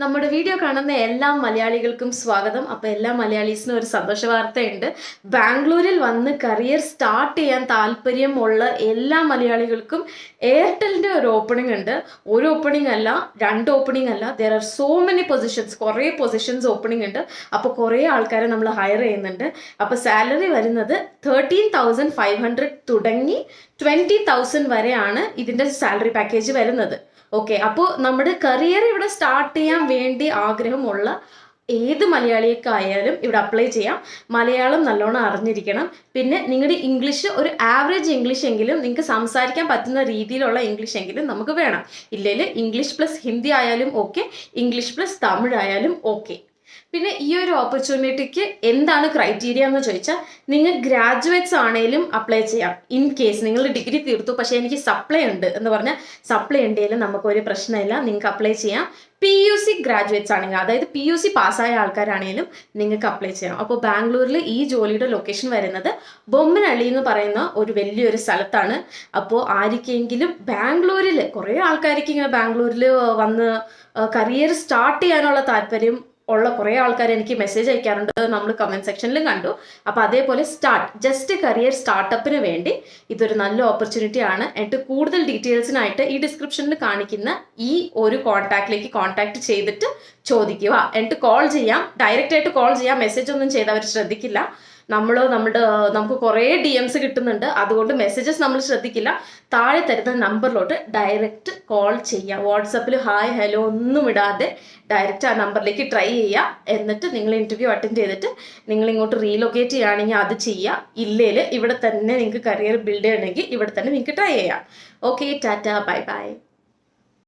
നമ്മുടെ വീഡിയോ കാണുന്ന എല്ലാ മലയാളികൾക്കും സ്വാഗതം. അപ്പോൾ എല്ലാ മലയാളീസിനും ഒരു സന്തോഷ വാർത്തയുണ്ട് ബാംഗ്ലൂരിൽ വന്ന് കരിയർ സ്റ്റാർട്ട് ചെയ്യാൻ താല്പര്യമുള്ള എല്ലാ മലയാളികൾക്കും എയർടെലിന്റെ ഒരു ഓപ്പണിംഗ് ഉണ്ട്. ഒരു ഓപ്പണിംഗ് അല്ല രണ്ട് ഓപ്പണിംഗ് അല്ല. There are so many positions കുറേ പൊസിഷൻസ് ഓപ്പണിംഗ് ഉണ്ട്. അപ്പോൾ കുറേ ആൾക്കാരെ നമ്മൾ ഹയർ ചെയ്യുന്നുണ്ട്. അപ്പോൾ സാലറി വരുന്നത് തേർട്ടീൻ തൗസൻഡ് ഫൈവ് ഹൺഡ്രഡ് തുടങ്ങി ട്വന്റി തൗസൻഡ് വരെയാണ് ഇതിന്റെ സാലറി പാക്കേജ് വരുന്നത്. ഓക്കെ അപ്പോൾ നമ്മുടെ കരിയർ ഇവിടെ സ്റ്റാർട്ട് ചെയ്യാൻ വേണ്ടി ആഗ്രഹമുള്ള ഏത് മലയാളിക്കായാലും ഇവിടെ അപ്ലൈ ചെയ്യാം. മലയാളം നല്ലോണം അറിഞ്ഞിരിക്കണം. പിന്നെ നിങ്ങളുടെ ഇംഗ്ലീഷ് ഒരു ആവറേജ് ഇംഗ്ലീഷ് എങ്കിലും നിങ്ങൾക്ക് സംസാരിക്കാൻ പറ്റുന്ന രീതിയിലുള്ള ഇംഗ്ലീഷ് എങ്കിലും നമുക്ക് വേണം. ഇല്ലെങ്കിൽ ഇംഗ്ലീഷ് പ്ലസ് ഹിന്ദി ആയാലും ഓക്കെ ഇംഗ്ലീഷ് പ്ലസ് തമിഴ് ആയാലും ഓക്കെ പിന്നെ ഈ ഒരു ഓപ്പർച്യൂണിറ്റിക്ക് എന്താണ് ക്രൈറ്റീരിയ എന്ന് ചോദിച്ചാൽ നിങ്ങൾ ഗ്രാജുവേറ്റ്സ് ആണെങ്കിലും അപ്ലൈ ചെയ്യാം. ഇൻ കേസ് നിങ്ങൾ ഡിഗ്രി തീർത്തു പക്ഷേ എനിക്ക് സപ്ലൈ ഉണ്ട് എന്ന് പറഞ്ഞാൽ സപ്ലൈ ഉണ്ടെങ്കിലും നമുക്കൊരു പ്രശ്നമില്ല നിങ്ങൾക്ക് അപ്ലൈ ചെയ്യാം. പി യു സി ഗ്രാജുവേറ്റ്സ് ആണെങ്കിൽ അതായത് പി യു സി പാസ്സായ ആൾക്കാരാണെങ്കിലും നിങ്ങൾക്ക് അപ്ലൈ ചെയ്യാം. അപ്പോൾ ബാംഗ്ലൂരിൽ ഈ ജോലിയുടെ ലൊക്കേഷൻ വരുന്നത് ബൊമ്മനള്ളി എന്ന് പറയുന്ന ഒരു വലിയൊരു സ്ഥലത്താണ്. അപ്പോൾ ആർക്കെങ്കിലും ബാംഗ്ലൂരിൽ കുറേ ആൾക്കാർക്ക് ഇങ്ങനെ ബാംഗ്ലൂരിൽ വന്ന് കരിയർ സ്റ്റാർട്ട് ചെയ്യാനുള്ള താല്പര്യം ഉള്ള കുറേ ആൾക്കാർ എനിക്ക് മെസ്സേജ് അയക്കാറുണ്ട്. നമ്മൾ കമന്റ് സെക്ഷനിലും കണ്ടു. അപ്പോൾ അതേപോലെ സ്റ്റാർട്ട് ജസ്റ്റ് കരിയർ സ്റ്റാർട്ടപ്പിന് വേണ്ടി ഇതൊരു നല്ല ഓപ്പർച്യൂണിറ്റി ആണ്. എന്നിട്ട് കൂടുതൽ ഡീറ്റെയിൽസിനായിട്ട് ഈ ഡിസ്ക്രിപ്ഷനിൽ കാണിക്കുന്ന ഈ ഒരു കോൺടാക്റ്റിലേക്ക് കോൺടാക്ട് ചെയ്തിട്ട് ചോദിക്കുക. എന്നിട്ട് കോൾ ചെയ്യാം. ഡയറക്റ്റ് ആയിട്ട് കോൾ ചെയ്യാം. മെസ്സേജ് ഒന്നും ചെയ്ത് അവർ ശ്രദ്ധിക്കില്ല. നമ്മൾ നമ്മുടെ നമുക്ക് കുറേ ഡി എംസ് കിട്ടുന്നുണ്ട്. അതുകൊണ്ട് മെസ്സേജസ് നമ്മൾ ശ്രദ്ധിക്കില്ല. താഴെ തരുന്ന നമ്പറിലോട്ട് ഡയറക്റ്റ് കോൾ ചെയ്യുക വാട്സപ്പിൽ ഹായ് ഹലോ ഒന്നും ഇടാതെ ഡയറക്റ്റ് ആ നമ്പറിലേക്ക് ട്രൈ ചെയ്യുക എന്നിട്ട് നിങ്ങൾ ഇന്റർവ്യൂ അറ്റൻഡ് ചെയ്തിട്ട് നിങ്ങൾ ഇങ്ങോട്ട് റീലൊക്കേറ്റ് ചെയ്യുകയാണെങ്കിൽ അത് ചെയ്യുക ഇല്ലേൽ ഇവിടെ തന്നെ നിങ്ങൾക്ക് കരിയർ ബിൽഡ് ചെയ്യണമെങ്കിൽ ഇവിടെ തന്നെ നിങ്ങൾക്ക് ട്രൈ ചെയ്യാം. Okay Tata bye bye